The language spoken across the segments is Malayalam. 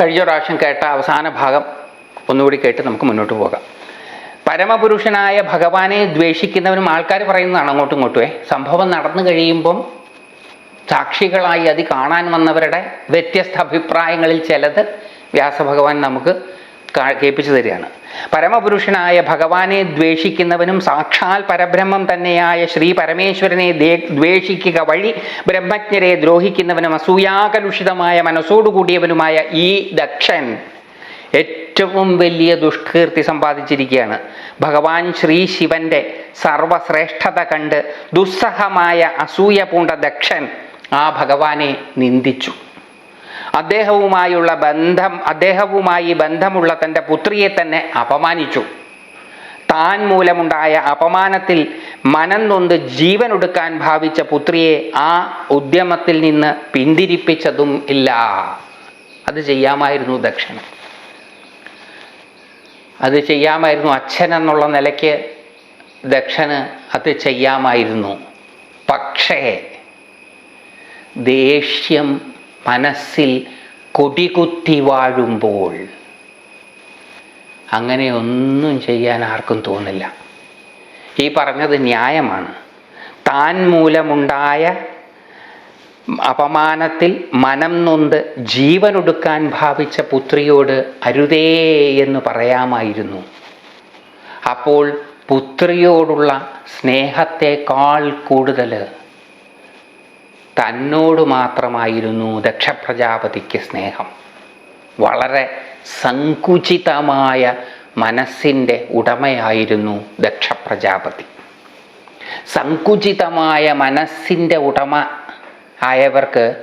കഴിഞ്ഞ പ്രാവശ്യം കേട്ട അവസാന ഭാഗം ഒന്നുകൂടി കേട്ട് നമുക്ക് മുന്നോട്ട് പോകാം. പരമപുരുഷനായ ഭഗവാനെ ദ്വേഷിക്കുന്നവനും ആൾക്കാർ പറയുന്നതാണ് അങ്ങോട്ടും ഇങ്ങോട്ടുമേ. സംഭവം നടന്നു കഴിയുമ്പം സാക്ഷികളായി അത് കാണാൻ വന്നവരുടെ വ്യത്യസ്ത അഭിപ്രായങ്ങളിൽ ചിലത് വ്യാസഭഗവാൻ നമുക്ക് കേൾപ്പിച്ചു തരികയാണ്. പരമപുരുഷനായ ഭഗവാനെ ദ്വേഷിക്കുന്നവനും സാക്ഷാൽ പരബ്രഹ്മം തന്നെയായ ശ്രീ പരമേശ്വരനെ ദ്വേഷിക്കുക വഴി ബ്രഹ്മജ്ഞരെ ദ്രോഹിക്കുന്നവനും അസൂയാകലുഷിതമായ മനസ്സോടുകൂടിയവനുമായ ഈ ദക്ഷൻ ഏറ്റവും വലിയ ദുഷ്കീർത്തി സമ്പാദിച്ചിരിക്കുകയാണ്. ഭഗവാൻ ശ്രീ ശിവന്റെ സർവശ്രേഷ്ഠത കണ്ട് ദുസ്സഹമായ അസൂയ പൂണ്ട ദക്ഷൻ ആ ഭഗവാനെ നിന്ദിച്ചു. അദ്ദേഹവുമായുള്ള ബന്ധം അദ്ദേഹവുമായി ബന്ധമുള്ള തന്റെ പുത്രിയെ തന്നെ അപമാനിച്ചു. താൻ മൂലമുണ്ടായ അപമാനത്തിൽ മനം നൊന്ത് ജീവനൊടുക്കാൻ ഭാവിച്ച പുത്രിയെ ആ ഉദ്യമത്തിൽ നിന്ന് പിന്തിരിപ്പിച്ചതും ഇല്ല. അത് ചെയ്യാമായിരുന്നു ദക്ഷിണ അത് ചെയ്യാമായിരുന്നു അച്ഛൻ എന്നുള്ള നിലയ്ക്ക് ദക്ഷന് അത് ചെയ്യാമായിരുന്നു. പക്ഷേ ദേഷ്യം മനസ്സിൽ കൊടികുത്തി വാഴുമ്പോൾ അങ്ങനെ ഒന്നും ചെയ്യാൻ ആർക്കും തോന്നില്ല. ഈ പറഞ്ഞത് ന്യായമാണ്. താൻ മൂലമുണ്ടായ അപമാനത്തിൽ മനം നൊന്ത് ജീവനൊടുക്കാൻ ഭാവിച്ച പുത്രിയോട് അരുതേ എന്ന് പറയാമായിരുന്നു. അപ്പോൾ പുത്രിയോടുള്ള സ്നേഹത്തെക്കാൾ കൂടുതൽ തന്നോട് മാത്രമായിരുന്നു ദക്ഷപ്രജാപതിക്ക് സ്നേഹം. വളരെ സങ്കുചിതമായ മനസ്സിന്റെ ഉടമയായിരുന്നു ദക്ഷപ്രജാപതി. സങ്കുചിതമായ മനസ്സിന്റെ ഉടമ ആയവർക്ക്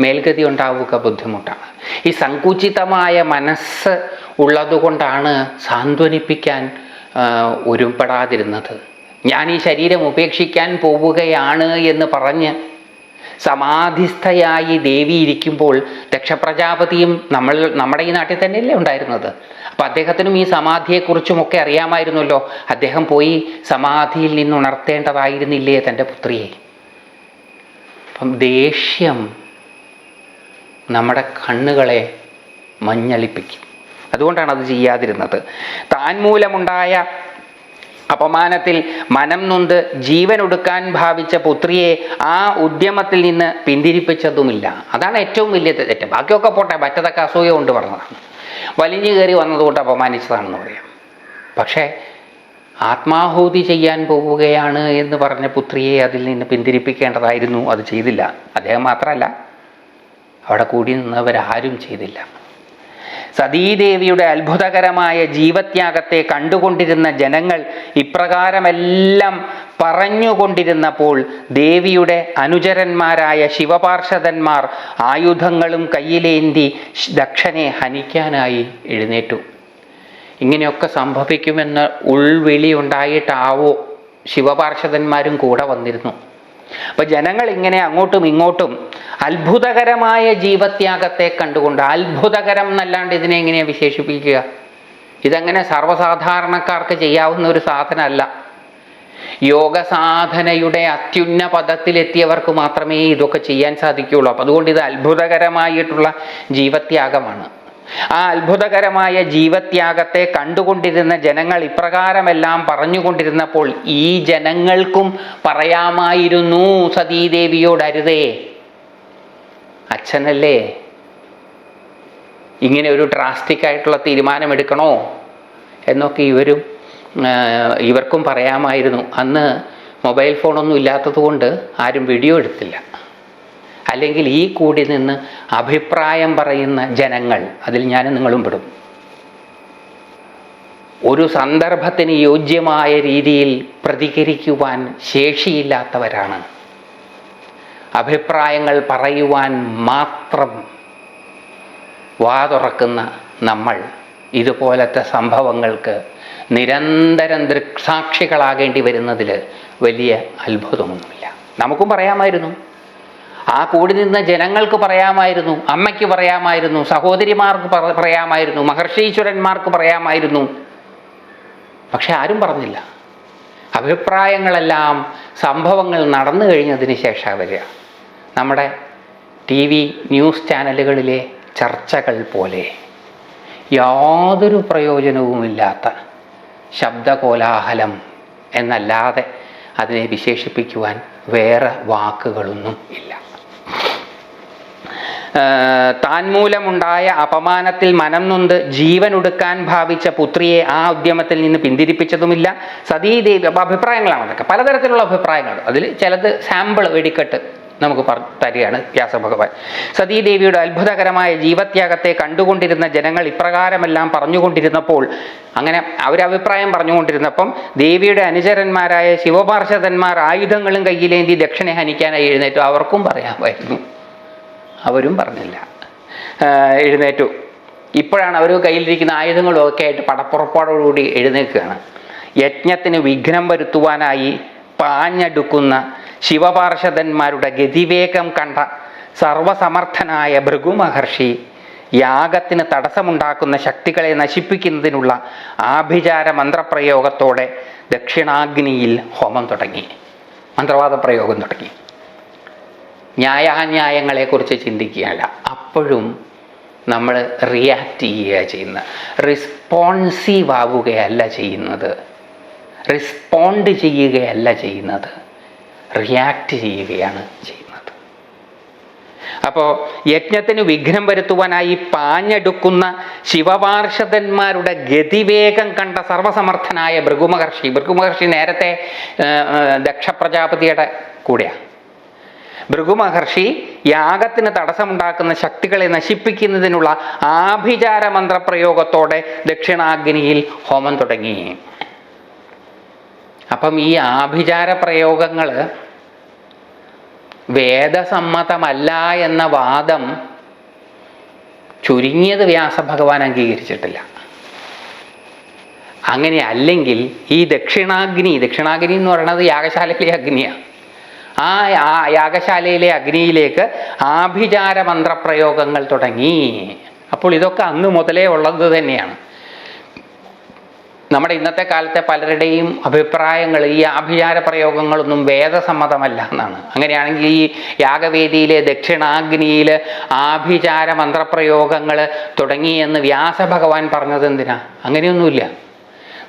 മേൽഗതി ഉണ്ടാവുക ബുദ്ധിമുട്ടാണ്. ഈ സങ്കുചിതമായ മനസ്സ് ഉള്ളതുകൊണ്ടാണ് സാന്ത്വനിപ്പിക്കാൻ ഒരുപെടാതിരുന്നത്. ഞാൻ ഈ ശരീരം ഉപേക്ഷിക്കാൻ പോവുകയാണ് എന്ന് പറഞ്ഞ് സമാധിസ്ഥയായി ദേവി ഇരിക്കുമ്പോൾ ദക്ഷപ്രജാപതിയും നമ്മൾ നമ്മുടെ ഈ നാട്ടിൽ തന്നെയല്ലേ ഉണ്ടായിരുന്നത്? അപ്പം അദ്ദേഹത്തിനും ഈ സമാധിയെക്കുറിച്ചും ഒക്കെ അറിയാമായിരുന്നല്ലോ. അദ്ദേഹം പോയി സമാധിയിൽ നിന്ന് ഉണർത്തേണ്ടതായിരുന്നില്ലേ തന്റെ പുത്രിയെ? അപ്പം ദേഷ്യം നമ്മുടെ കണ്ണുകളെ മഞ്ഞളിപ്പിക്കും. അതുകൊണ്ടാണ് അത് ചെയ്യാതിരുന്നത്. താൻ മൂലമുണ്ടായ അപമാനത്തിൽ മനം നൊന്ത് ജീവനൊടുക്കാൻ ഭാവിച്ച പുത്രിയെ ആ ഉദ്യമത്തിൽ നിന്ന് പിന്തിരിപ്പിച്ചതുമില്ല. അതാണ് ഏറ്റവും വലിയ തെറ്റ്. ബാക്കിയൊക്കെ പോട്ടെ മറ്റതൊക്കെ അസൂയ കൊണ്ട് പറഞ്ഞതാണ്. വലിഞ്ഞു കയറി വന്നതുകൊണ്ട് അപമാനിച്ചതാണെന്ന് പറയാം. പക്ഷേ ആത്മാഹൂതി ചെയ്യാൻ പോവുകയാണ് എന്ന് പറഞ്ഞ പുത്രിയെ അതിൽ നിന്ന് പിന്തിരിപ്പിക്കേണ്ടതായിരുന്നു. അത് ചെയ്തില്ല. അദ്ദേഹം മാത്രമല്ല അവിടെ കൂടി നിന്നവരാരും ചെയ്തില്ല. സതീദേവിയുടെ അത്ഭുതകരമായ ജീവത്യാഗത്തെ കണ്ടുകൊണ്ടിരുന്ന ജനങ്ങൾ ഇപ്രകാരമെല്ലാം പറഞ്ഞുകൊണ്ടിരുന്നപ്പോൾ ദേവിയുടെ അനുചരന്മാരായ ശിവപാർഷദന്മാർ ആയുധങ്ങളും കയ്യിലേന്തി ദക്ഷനെ ഹനിക്കാനായി എഴുന്നേറ്റു. ഇങ്ങനെയൊക്കെ സംഭവിക്കുമെന്ന് ഉൾവിളി ഉണ്ടായിട്ടാവോ ശിവപാർഷദന്മാരും കൂടെ വന്നിരുന്നു. അപ്പൊ ജനങ്ങൾ ഇങ്ങനെ അങ്ങോട്ടും ഇങ്ങോട്ടും അത്ഭുതകരമായ ജീവത്യാഗത്തെ കണ്ടുകൊണ്ട് അത്ഭുതകരം എന്നല്ലാണ്ട് ഇതിനെ എങ്ങനെയാ വിശേഷിപ്പിക്കുക? ഇതങ്ങനെ സർവസാധാരണക്കാർക്ക് ചെയ്യാവുന്ന ഒരു സാധനമല്ല. യോഗ സാധനയുടെ അത്യുന്ന പദത്തിലെത്തിയവർക്ക് മാത്രമേ ഇതൊക്കെ ചെയ്യാൻ സാധിക്കുകയുള്ളൂ. അപ്പം അതുകൊണ്ട് ഇത് അത്ഭുതകരമായിട്ടുള്ള ജീവത്യാഗമാണ്. ആ അത്ഭുതകരമായ ജീവത്യാഗത്തെ കണ്ടുകൊണ്ടിരുന്ന ജനങ്ങൾ ഇപ്രകാരമെല്ലാം പറഞ്ഞുകൊണ്ടിരുന്നപ്പോൾ ഈ ജനങ്ങൾക്കും പറയാമായിരുന്നു സതീദേവിയോട് അരുതേ അച്ഛനല്ലേ? ഇങ്ങനെ ഒരു ഡ്രാസ്റ്റിക് ആയിട്ടുള്ള തീരുമാനമെടുക്കണോ? എന്നൊക്കെ ഇവരും ഇവർക്കും പറയാമായിരുന്നു. അന്ന് മൊബൈൽ ഫോണൊന്നും ഇല്ലാത്തതുകൊണ്ട് ആരും വീഡിയോ എടുത്തില്ല. അല്ലെങ്കിൽ ഈ കൂടി നിന്ന് അഭിപ്രായം പറയുന്ന ജനങ്ങൾ അതിൽ ഞാൻ നിങ്ങളും പെടും. ഒരു സന്ദർഭത്തിന് യോജ്യമായ രീതിയിൽ പ്രതികരിക്കുവാൻ ശേഷിയില്ലാത്തവരാണ്. അഭിപ്രായങ്ങൾ പറയുവാൻ മാത്രം വാ തുറക്കുന്ന നമ്മൾ. ഇതുപോലത്തെ സംഭവങ്ങൾക്ക് നിരന്തരം ദൃക്സാക്ഷികളാകേണ്ടി വരുന്നതിൽ വലിയ അത്ഭുതമൊന്നുമില്ല. നമുക്കും പറയാമായിരുന്നു. ആ കൂടി നിന്ന ജനങ്ങൾക്ക് പറയാമായിരുന്നു അമ്മയ്ക്ക് പറയാമായിരുന്നു സഹോദരിമാർക്ക് പറയാമായിരുന്നു മഹർഷീശ്വരന്മാർക്ക് പറയാമായിരുന്നു. പക്ഷെ ആരും പറഞ്ഞില്ല. അഭിപ്രായങ്ങളെല്ലാം സംഭവങ്ങൾ നടന്നു കഴിഞ്ഞതിന് ശേഷം വരിക നമ്മുടെ ടി വി ന്യൂസ് ചാനലുകളിലെ ചർച്ചകൾ പോലെ യാതൊരു പ്രയോജനവുമില്ലാത്ത ശബ്ദകോലാഹലം എന്നല്ലാതെ അതിനെ വിശേഷിപ്പിക്കുവാൻ വേറെ വാക്കുകളൊന്നും ഇല്ല. താൻ മൂലമുണ്ടായ അപമാനത്തിൽ മനം നൊന്ത് ജീവനൊടുക്കാൻ ഭാവിച്ച പുത്രിയെ ആ ഉദ്യമത്തിൽ നിന്ന് പിന്തിരിപ്പിച്ചതുമില്ല. സതീദേവി അഭിപ്രായങ്ങളാണ് അതൊക്കെ. പലതരത്തിലുള്ള അഭിപ്രായങ്ങൾ അതിൽ ചിലത് സാമ്പിൾ വെടിക്കെട്ട് നമുക്ക് പറ തരികയാണ് വ്യാസഭഗവാൻ സതീദേവിയുടെ അത്ഭുതകരമായ ജീവത്യാഗത്തെ കണ്ടുകൊണ്ടിരുന്ന ജനങ്ങൾ ഇപ്രകാരമെല്ലാം പറഞ്ഞുകൊണ്ടിരുന്നപ്പോൾ അങ്ങനെ അവരഭിപ്രായം പറഞ്ഞുകൊണ്ടിരുന്നപ്പം ദേവിയുടെ അനുചരന്മാരായ ശിവപാർഷതന്മാർ ആയുധങ്ങളും കയ്യിലേന്തി ദക്ഷിണെ ഹനിക്കാനായി എഴുന്നേറ്റു. അവർക്കും പറയാമായിരുന്നു. അവരും പറഞ്ഞില്ല. എഴുന്നേറ്റു. ഇപ്പോഴാണ് അവർ കയ്യിലിരിക്കുന്ന ആയുധങ്ങളും ഒക്കെ ആയിട്ട് പടപ്പുറപ്പാടോടുകൂടി എഴുന്നേൽക്കുകയാണ്. യജ്ഞത്തിന് വിഘ്നം വരുത്തുവാനായി പാഞ്ഞടുക്കുന്ന ശിവപാർഷദന്മാരുടെ ഗതിവേഗം കണ്ട സർവസമർത്ഥനായ ഭൃഗു മഹർഷി യാഗത്തിന് തടസ്സമുണ്ടാക്കുന്ന ശക്തികളെ നശിപ്പിക്കുന്നതിനുള്ള ആഭിചാര മന്ത്രപ്രയോഗത്തോടെ ദക്ഷിണാഗ്നിയിൽ ഹോമം തുടങ്ങി. മന്ത്രവാദ പ്രയോഗം തുടങ്ങി. ന്യായാന്യായങ്ങളെക്കുറിച്ച് ചിന്തിക്കുകയല്ല. അപ്പോഴും നമ്മൾ റിയാക്റ്റ് ചെയ്യുകയാണ് ചെയ്യുന്നത് റിസ്പോൺസീവ് ആവുകയല്ല ചെയ്യുന്നത്. റിസ്പോണ്ട് ചെയ്യുകയല്ല ചെയ്യുന്നത്. റിയാക്റ്റ് ചെയ്യുകയാണ് ചെയ്യുന്നത്. അപ്പോൾ യജ്ഞത്തിന് വിഘ്നം വരുത്തുവാനായി പാഞ്ഞെടുക്കുന്ന ശിവപാർഷദന്മാരുടെ ഗതിവേഗം കണ്ട സർവസമർത്ഥനായ ഭൃഗുമഹർഷി. ഭൃഗുമഹർഷി നേരത്തെ ദക്ഷ പ്രജാപതിയുടെ കൂടെയാണ് ഭൃഗുമഹർഷി യാഗത്തിന് തടസ്സമുണ്ടാക്കുന്ന ശക്തികളെ നശിപ്പിക്കുന്നതിനുള്ള ആഭിചാര മന്ത്രപ്രയോഗത്തോടെ ദക്ഷിണാഗ്നിയിൽ ഹോമം തുടങ്ങി. അപ്പം ഈ ആഭിചാര പ്രയോഗങ്ങൾ വേദസമ്മതമല്ല എന്ന വാദം ചുരുങ്ങിയത് വ്യാസഭഗവാൻ അംഗീകരിച്ചിട്ടില്ല. അങ്ങനെ അല്ലെങ്കിൽ ഈ ദക്ഷിണാഗ്നി ദക്ഷിണാഗ്നി എന്ന് പറയുന്നത് യാഗശാലയിലെ അഗ്നിയാണ് ആ യാഗശാലയിലെ അഗ്നിയിലേക്ക് ആഭിചാര മന്ത്രപ്രയോഗങ്ങൾ തുടങ്ങി. അപ്പോൾ ഇതൊക്കെ അന്ന് മുതലേ ഉള്ളത് തന്നെയാണ്. നമ്മുടെ ഇന്നത്തെ കാലത്തെ പലരുടെയും അഭിപ്രായങ്ങൾ ഈ ആഭിചാര പ്രയോഗങ്ങളൊന്നും വേദസമ്മതമല്ല എന്നാണ്. അങ്ങനെയാണെങ്കിൽ ഈ യാഗവേദിയിലെ ദക്ഷിണാഗ്നിയിൽ ആഭിചാര മന്ത്രപ്രയോഗങ്ങൾ തുടങ്ങിയെന്ന് വ്യാസഭഗവാൻ പറഞ്ഞത് എന്തിനാ? അങ്ങനെയൊന്നുമില്ല.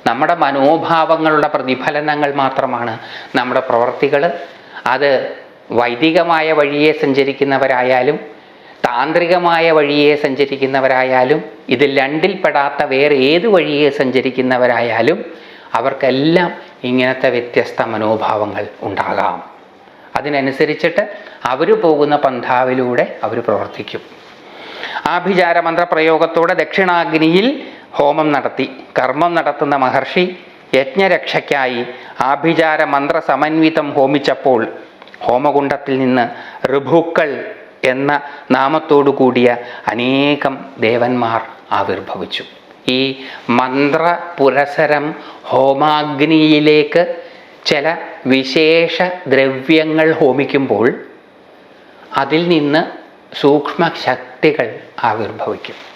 നമ്മുടെ മനോഭാവങ്ങളുടെ പ്രതിഫലനങ്ങൾ മാത്രമാണ് നമ്മുടെ പ്രവർത്തികൾ. അത് വൈദികമായ വഴിയെ സഞ്ചരിക്കുന്നവരായാലും താന്ത്രികമായ വഴിയെ സഞ്ചരിക്കുന്നവരായാലും ഇതിൽ രണ്ടിൽപ്പെടാത്ത വേറെ ഏത് വഴിയെ സഞ്ചരിക്കുന്നവരായാലും അവർക്കെല്ലാം ഇങ്ങനത്തെ വ്യത്യസ്ത മനോഭാവങ്ങൾ ഉണ്ടാകാം. അതിനനുസരിച്ചിട്ട് അവർ പോകുന്ന പന്ഥാവിലൂടെ അവർ പ്രവർത്തിക്കും. ആഭിചാര മന്ത്രപ്രയോഗത്തോടെ ദക്ഷിണാഗ്നിയിൽ ഹോമം നടത്തി കർമ്മം നടത്തുന്ന മഹർഷി യജ്ഞരക്ഷയ്ക്കായി ആഭിചാര മന്ത്ര സമന്വിതം ഹോമിച്ചപ്പോൾ ഹോമകുണ്ടത്തിൽ നിന്ന് ഋഭുക്കൾ എന്ന നാമത്തോടു കൂടിയ അനേകം ദേവന്മാർ ആവിർഭവിച്ചു. ഈ മന്ത്ര പുരസരം ഹോമാഗ്നിയിലേക്ക് ചില വിശേഷ ദ്രവ്യങ്ങൾ ഹോമിക്കുമ്പോൾ അതിൽ നിന്ന് സൂക്ഷ്മ ശക്തികൾ ആവിർഭവിക്കും.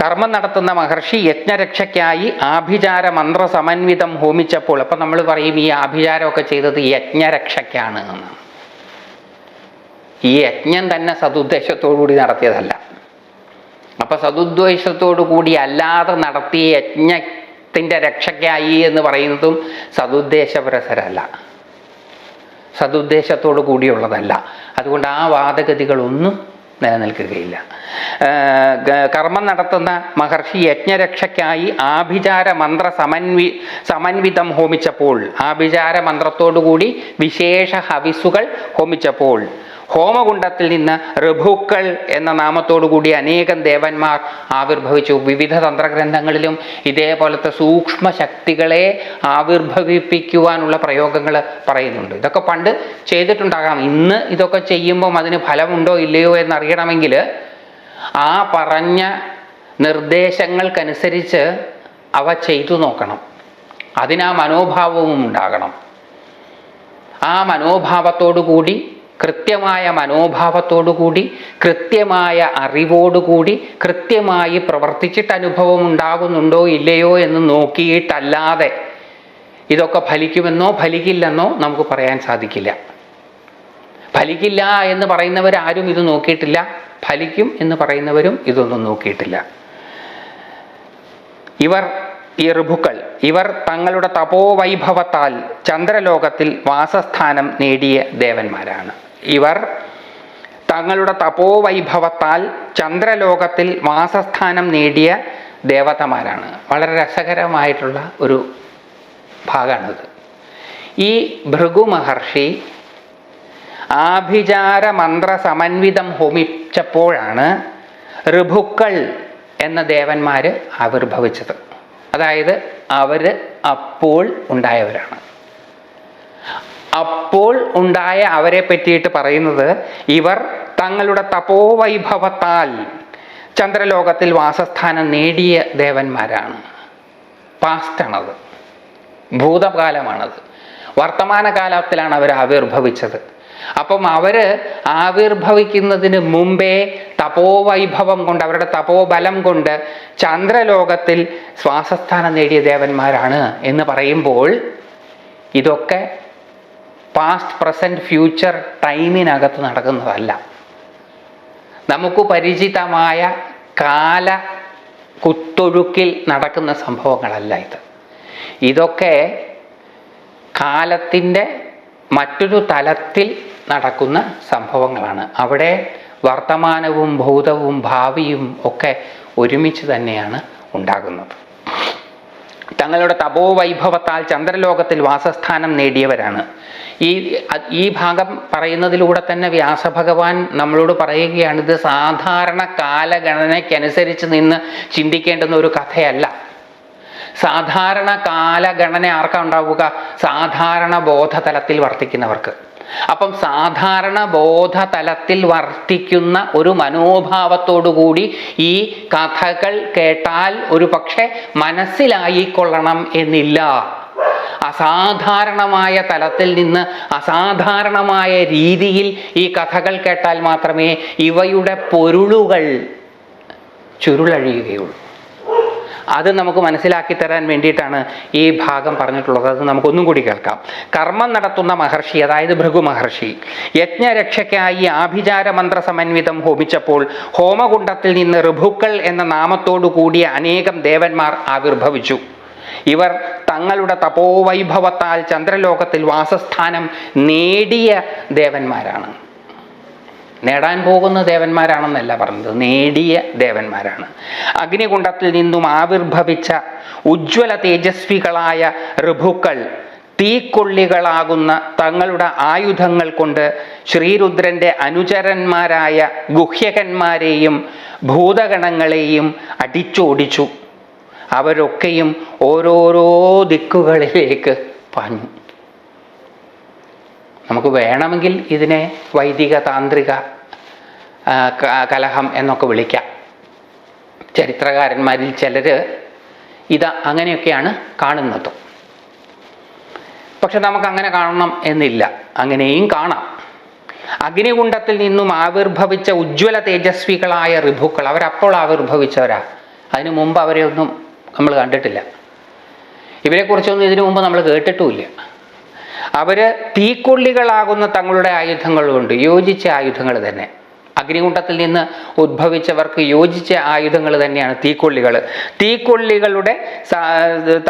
കർമ്മം നടത്തുന്ന മഹർഷി യജ്ഞരക്ഷയ്ക്കായി ആഭിചാര മന്ത്ര സമന്വിതം ഹോമിച്ചപ്പോൾ അപ്പം നമ്മൾ പറയും ഈ ആഭിചാരമൊക്കെ ചെയ്തത് യജ്ഞരക്ഷയ്ക്കാണ് എന്ന്. ഈ യജ്ഞം തന്നെ സതുദ്ദേശത്തോടുകൂടി നടത്തിയതല്ല. അപ്പൊ സതുദ്ദേശത്തോടു കൂടി അല്ലാതെ നടത്തിയ യജ്ഞത്തിന്റെ രക്ഷയ്ക്കായി എന്ന് പറയുന്നതും സതുദ്ദേശപരസരല്ല. സതുദ്ദേശത്തോടു കൂടിയുള്ളതല്ല. അതുകൊണ്ട് ആ വാദഗതികളൊന്നും നിലനിൽക്കുകയില്ല. കർമ്മം നടത്തുന്ന മഹർഷി യജ്ഞരക്ഷയ്ക്കായി ആഭിചാര മന്ത്ര സമന്വി സമന്വിതം ഹോമിച്ചപ്പോൾ ആഭിചാര മന്ത്രത്തോടുകൂടി വിശേഷ ഹവിസുകൾ ഹോമിച്ചപ്പോൾ ഹോമകുണ്ടത്തിൽ നിന്ന് ഋഭുക്കൾ എന്ന നാമത്തോടുകൂടി അനേകം ദേവന്മാർ ആവിർഭവിച്ചു. വിവിധ തന്ത്രഗ്രന്ഥങ്ങളിലും ഇതേപോലത്തെ സൂക്ഷ്മ ശക്തികളെ ആവിർഭവിപ്പിക്കുവാനുള്ള പ്രയോഗങ്ങൾ പറയുന്നുണ്ട്. ഇതൊക്കെ പണ്ട് ചെയ്തിട്ടുണ്ടാകാം ഇന്ന് ഇതൊക്കെ ചെയ്യുമ്പം അതിന് ഫലമുണ്ടോ ഇല്ലയോ എന്നറിയണമെങ്കിൽ ആ പറഞ്ഞ നിർദ്ദേശങ്ങൾക്കനുസരിച്ച് അവ ചെയ്തു നോക്കണം. അതിനാ മനോഭാവവും ഉണ്ടാകണം. ആ മനോഭാവത്തോടുകൂടി കൃത്യമായ മനോഭാവത്തോടുകൂടി കൃത്യമായ അറിവോടുകൂടി കൃത്യമായി പ്രവർത്തിച്ചിട്ട് അനുഭവം ഉണ്ടാകുന്നുണ്ടോ ഇല്ലയോ എന്ന് നോക്കിയിട്ടല്ലാതെ ഇതൊക്കെ ഫലിക്കുമെന്നോ ഫലിക്കില്ലെന്നോ നമുക്ക് പറയാൻ സാധിക്കില്ല. ഫലിക്കില്ല എന്ന് പറയുന്നവരാരും ഇത് നോക്കിയിട്ടില്ല. ഫലിക്കും എന്ന് പറയുന്നവരും ഇതൊന്നും നോക്കിയിട്ടില്ല. ഇവർ ഈ ഋഭുക്കൾ ഇവർ തങ്ങളുടെ തപോവൈഭവത്താൽ ചന്ദ്രലോകത്തിൽ വാസസ്ഥാനം നേടിയ ദേവന്മാരാണ്. ഇവർ തങ്ങളുടെ തപോവൈഭവത്താൽ ചന്ദ്രലോകത്തിൽ വാസസ്ഥാനം നേടിയ ദേവതമാരാണ്. വളരെ രസകരമായിട്ടുള്ള ഒരു ഭാഗമാണിത്. ഈ ഭൃഗു മഹർഷി ആഭിചാര മന്ത്ര സമന്വിതം ഹോമിച്ചപ്പോഴാണ് ഋഭുക്കൾ എന്ന ദേവന്മാർ ആവിർഭവിച്ചത്. അതായത് അവർ അപ്പോൾ ഉണ്ടായവരാണ്. അപ്പോൾ ഉണ്ടായ അവരെ പറ്റിയിട്ട് പറയുന്നത് ഇവർ തങ്ങളുടെ തപോവൈഭവത്താൽ ചന്ദ്രലോകത്തിൽ വാസസ്ഥാനം നേടിയ ദേവന്മാരാണ്. പാസ്റ്റാണത് ഭൂതകാലമാണത്. വർത്തമാനകാലത്തിലാണ് അവർ ആവിർഭവിച്ചത്. അപ്പം അവർ ആവിർഭവിക്കുന്നതിന് മുമ്പേ തപോവൈഭവം കൊണ്ട് അവരുടെ തപോബലം കൊണ്ട് ചന്ദ്രലോകത്തിൽ ശ്വാസസ്ഥാനം നേടിയ ദേവന്മാരാണ് എന്ന് പറയുമ്പോൾ ഇതൊക്കെ പാസ്റ്റ് പ്രസന്റ് ഫ്യൂച്ചർ ടൈമിനകത്ത് നടക്കുന്നതല്ല. നമുക്ക് പരിചിതമായ കാല കുത്തൊഴുക്കിൽ നടക്കുന്ന സംഭവങ്ങളല്ല ഇത്. ഇതൊക്കെ കാലത്തിന്റെ മറ്റൊരു തലത്തിൽ നടക്കുന്ന സംഭവങ്ങളാണ്. അവിടെ വർത്തമാനവും ഭൂതവും ഭാവിയും ഒക്കെ ഒരുമിച്ച് തന്നെയാണ് ഉണ്ടാകുന്നത്. തങ്ങളുടെ തപോവൈഭവത്താൽ ചന്ദ്രലോകത്തിൽ വാസസ്ഥാനം നേടിയവരാണ്. ഈ ഈ ഭാഗം പറയുന്നതിലൂടെ തന്നെ വ്യാസഭഗവാൻ നമ്മളോട് പറയുകയാണ് ഇത് സാധാരണ കാലഗണനയ്ക്കനുസരിച്ച് നിന്ന് ചിന്തിക്കേണ്ടുന്ന ഒരു കഥയല്ല. സാധാരണ കാലഗണന ആർക്കാ ഉണ്ടാവുക? സാധാരണ ബോധതലത്തിൽ വർത്തിക്കുന്നവർക്ക്. അപ്പം സാധാരണ ബോധതലത്തിൽ വർത്തിക്കുന്ന ഒരു മനോഭാവത്തോടുകൂടി ഈ കഥകൾ കേട്ടാൽ ഒരു പക്ഷെ മനസ്സിലായിക്കൊള്ളണം എന്നില്ല. അസാധാരണമായ തലത്തിൽ നിന്ന് അസാധാരണമായ രീതിയിൽ ഈ കഥകൾ കേട്ടാൽ മാത്രമേ ഇവയുടെ പൊരുളുകൾ ചുരുളഴിയുകയുള്ളൂ. അത് നമുക്ക് മനസ്സിലാക്കി തരാൻ വേണ്ടിയിട്ടാണ് ഈ ഭാഗം പറഞ്ഞിട്ടുള്ളത്. അത് നമുക്കൊന്നും കൂടി കേൾക്കാം. കർമ്മം നടത്തുന്ന മഹർഷി അതായത് ഭൃഗു മഹർഷി യജ്ഞരക്ഷയ്ക്കായി ആഭിചാര മന്ത്ര സമന്വിതം ഹോമിച്ചപ്പോൾ ഹോമകുണ്ടത്തിൽ നിന്ന് ഋഭുക്കൾ എന്ന നാമത്തോടു കൂടിയ അനേകം ദേവന്മാർ ആവിർഭവിച്ചു. ഇവർ തങ്ങളുടെ തപോവൈഭവത്താൽ ചന്ദ്രലോകത്തിൽ വാസസ്ഥാനം നേടിയ ദേവന്മാരാണ്. നേടാൻ പോകുന്ന ദേവന്മാരാണെന്നല്ല പറഞ്ഞത്. നേടിയ ദേവന്മാരാണ്. അഗ്നികുണ്ടത്തിൽ നിന്നും ആവിർഭവിച്ച ഉജ്ജ്വല തേജസ്വികളായ ഋഭുക്കൾ തീക്കൊള്ളികളാകുന്ന തങ്ങളുടെ ആയുധങ്ങൾ കൊണ്ട് ശ്രീരുദ്രന്റെ അനുചരന്മാരായ ഗുഹ്യകന്മാരെയും ഭൂതഗണങ്ങളെയും അടിച്ചോടിച്ചു. അവരൊക്കെയും ഓരോരോ ദിക്കുകളിലേക്ക് പാഞ്ഞു. നമുക്ക് വേണമെങ്കിൽ ഇതിനെ വൈദിക താന്ത്രിക കലഹം എന്നൊക്കെ വിളിക്കാം. ചരിത്രകാരന്മാരിൽ ചിലർ ഇത് അങ്ങനെയൊക്കെയാണ് കാണുന്നത്. പക്ഷെ നമുക്ക് അങ്ങനെ കാണണം എന്നില്ല. അങ്ങനെയും കാണാം. അഗ്നികുണ്ഡത്തിൽ നിന്നും ആവിർഭവിച്ച ഉജ്ജ്വല തേജസ്വികളായ ഋഭുക്കൾ അവരപ്പോൾ ആവിർഭവിച്ചവരാ. അതിനു മുമ്പ് അവരെയൊന്നും നമ്മൾ കണ്ടിട്ടില്ല. ഇവരെക്കുറിച്ചൊന്നും ഇതിനു മുമ്പ് നമ്മൾ കേട്ടിട്ടുമില്ല. അവർ തീക്കൊള്ളികളാകുന്ന തങ്ങളുടെ ആയുധങ്ങൾ കൊണ്ട് യോജിച്ച ആയുധങ്ങൾ തന്നെ. അഗ്നികുണ്ടത്തിൽ നിന്ന് ഉദ്ഭവിച്ചവർക്ക് യോജിച്ച ആയുധങ്ങൾ തന്നെയാണ് തീക്കൊള്ളികൾ. തീക്കൊള്ളികളുടെ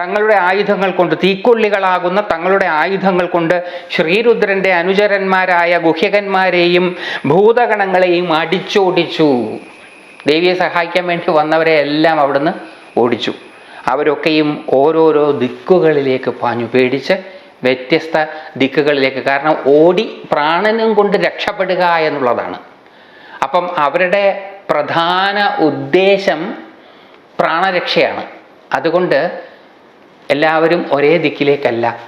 തങ്ങളുടെ ആയുധങ്ങൾ കൊണ്ട് തീക്കൊള്ളികളാകുന്ന തങ്ങളുടെ ആയുധങ്ങൾ കൊണ്ട് ശ്രീരുദ്രന്റെ അനുചരന്മാരായ ഗുഹ്യകന്മാരെയും ഭൂതഗണങ്ങളെയും അടിച്ചോടിച്ചു. ദേവിയെ സഹായിക്കാൻ വേണ്ടി വന്നവരെ എല്ലാം അവിടുന്ന് ഓടിച്ചു. അവരൊക്കെയും ഓരോരോ ദിക്കുകളിലേക്ക് പാഞ്ഞു പേടിച്ച് വ്യത്യസ്ത ദിക്കുകളിലേക്ക്. കാരണം ഓടി പ്രാണനും കൊണ്ട് രക്ഷപ്പെടുക എന്നുള്ളതാണ്. അപ്പം അവരുടെ പ്രധാന ഉദ്ദേശം പ്രാണരക്ഷയാണ്. അതുകൊണ്ട് എല്ലാവരും ഒരേ ദിക്കിലേക്കല്ല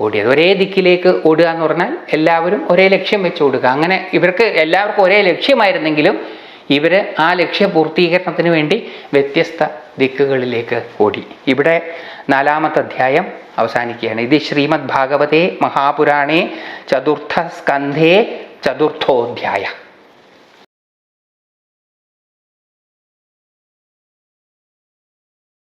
ഓടിയത്. ഒരേ ദിക്കിലേക്ക് ഓടുക എന്ന് പറഞ്ഞാൽ എല്ലാവരും ഒരേ ലക്ഷ്യം വെച്ച് ഓടുക. അങ്ങനെ ഇവർക്ക് എല്ലാവർക്കും ഒരേ ലക്ഷ്യമായിരുന്നെങ്കിലും ഇവർ ആ ലക്ഷ്യ പൂർത്തീകരണത്തിന് വേണ്ടി വ്യത്യസ്ത ദിക്കുകളിലേക്ക് ഓടി. ഇവിടെ നാലാമത്തെ അധ്യായം അവസാനിക്കുകയാണ്. ഇത് ശ്രീമദ് ഭാഗവതേ മഹാപുരാണേ ചതുർത്ഥ സ്കന്ധേ ചതുർത്ഥോധ്യായ.